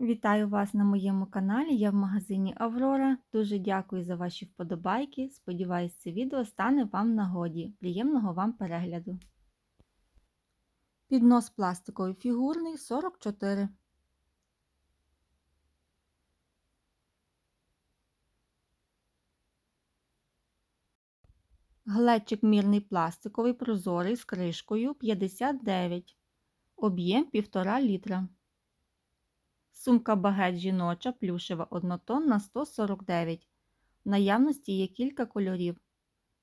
Вітаю вас на моєму каналі. Я в магазині Аврора. Дуже дякую за ваші вподобайки. Сподіваюсь, це відео стане вам нагоді. Приємного вам перегляду. Піднос пластиковий фігурний 44. Глечик мірний пластиковий прозорий з кришкою 59. Об'єм 1,5 літра. Сумка багет жіноча плюшева однотонна 149. В наявності є кілька кольорів: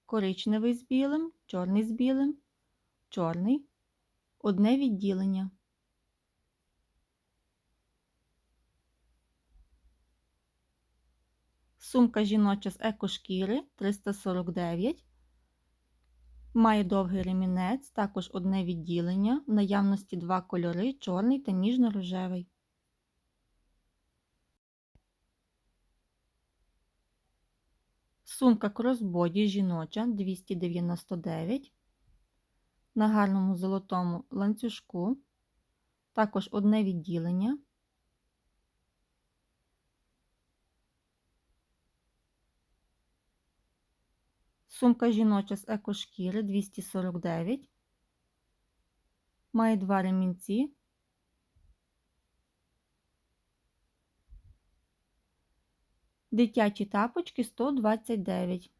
коричневий з білим, чорний з білим, чорний, одне відділення. Сумка жіноча з екошкіри 349. Має довгий ремінець, також одне відділення, в наявності два кольори чорний та ніжно-рожевий. Сумка кросбоді жіноча 299 на гарному золотому ланцюжку, також одне відділення. Сумка жіноча з екошкіри 249. Має два ремінці. Дитячі тапочки 129.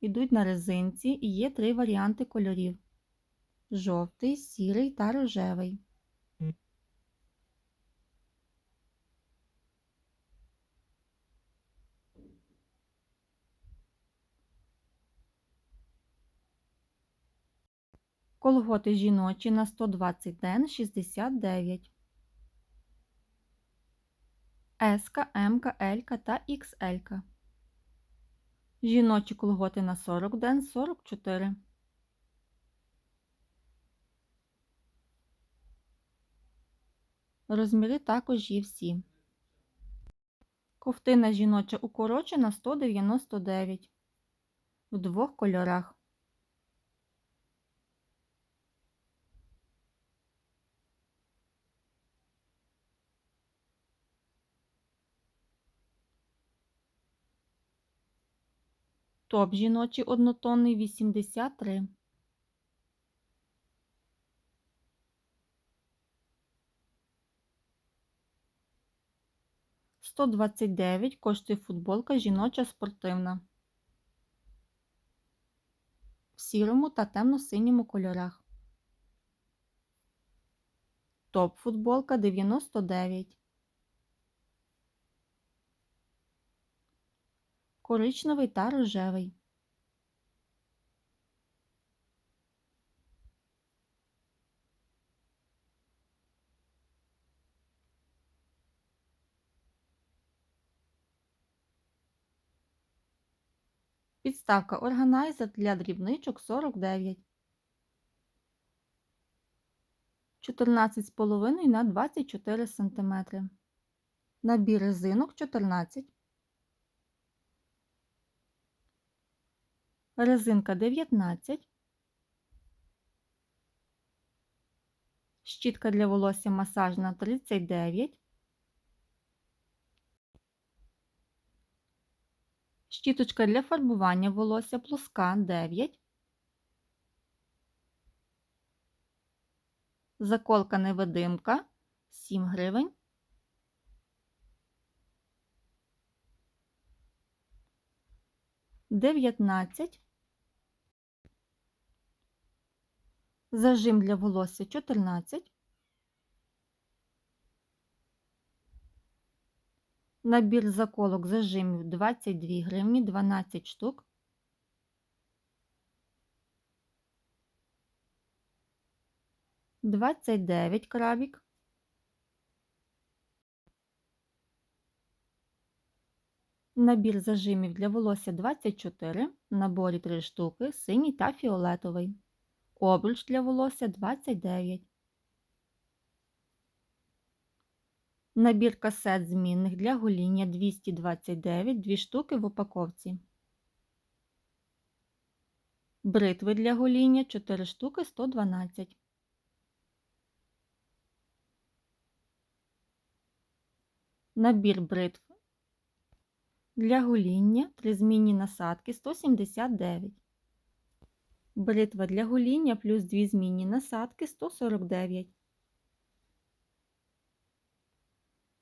Ідуть на резинці і є три варіанти кольорів: жовтий, сірий та рожевий. Колготи жіночі на 120 ден 69. S, М, Л та XL. Жіночі колготи на 40 ден 44. Розміри також є всі. Ковтина жіноча укорочена 199 в двох кольорах. Топ жіночий однотонний 83. Сто двадцять дев'ять коштує футболка жіноча спортивна. В сірому та темно-синьому кольорах. Топ футболка 99. Коричневий та рожевий. Підставка органайзер для дрібничок 49. 14,5 на 24 см. Набір резинок 14 резинка 19, щітка для волосся масажна 39, щіточка для фарбування волосся плоска 9, заколка невидимка 7 гривень. Дев'ятнадцять зажим для волосся 14, набір заколок зажимів 22 гривні 12 штук. Двадцять дев'ять крабік. Набір зажимів для волосся 24, в наборі 3 штуки, синій та фіолетовий обруч для волосся 29. Набір касет змінних для гоління 229 2 штуки в упаковці. Бритви для гоління 4 штуки 112. Набір бритв для гоління, три змінні насадки 179. Бритва для гоління плюс дві змінні насадки 149.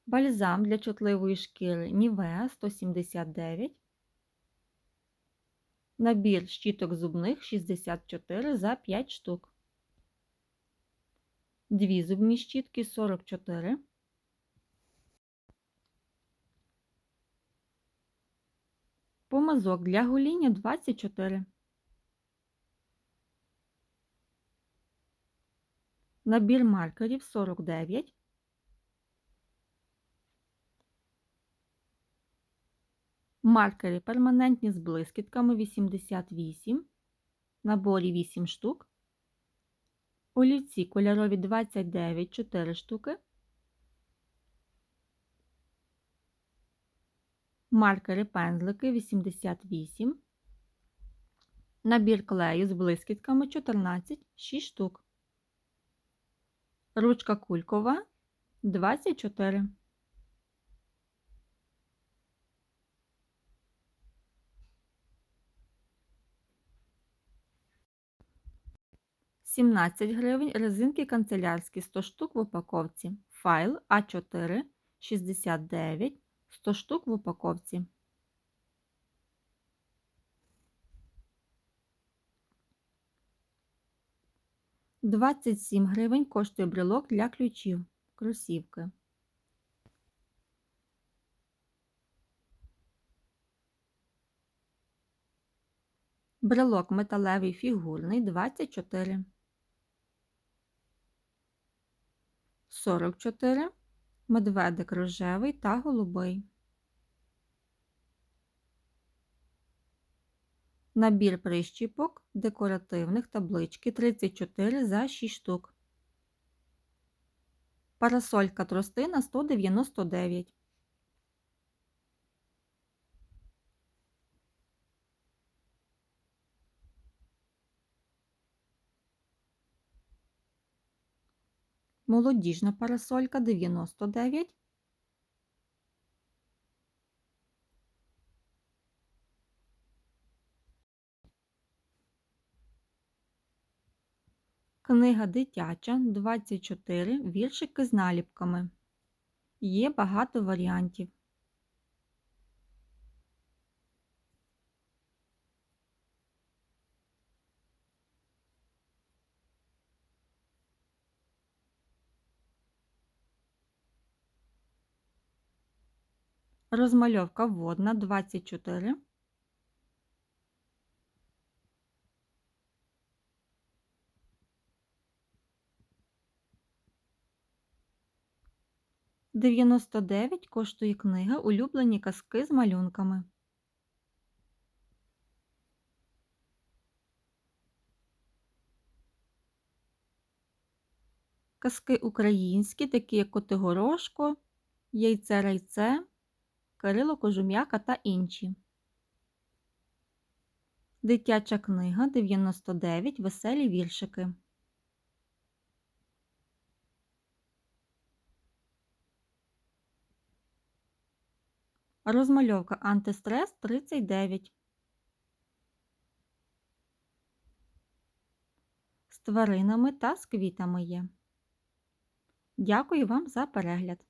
Бальзам для чутливої шкіри Нівеа 179. Набір щіток зубних 64 за 5 штук. Дві зубні щітки 44. Помазок для гоління 24. Набір маркерів 49. Маркери перманентні з блискітками 88. Наборі 8 штук. Олівці кольорові 29 4 штуки. Маркери пензлики 88. Набір клею з блискітками 14 6 штук. Ручка кулькова 24. Сімнадцять гривень резинки канцелярські 100 штук в упаковці. Файл А4 69 100 штук в упаковці. Двадцять сім гривень коштує брелок для ключів. Кросівки. Брелок металевий фігурний 24. 44. Медведик рожевий та голубий. Набір прищіпок декоративних таблички 34 за 6 штук. Парасолька тростина 199. Молодіжна парасолька 99. Книга дитяча 24 віршики з наліпками. Є багато варіантів. Розмальовка водна 24. Дев'яносто дев'ять коштує книга Улюблені казки з малюнками. Казки українські, такі як Котигорошко, Яйце райце, Кирило Кожум'яка та інші. Дитяча книга 99 Веселі віршики. Розмальовка антистрес 39. З тваринами та з квітами є. Дякую вам за перегляд!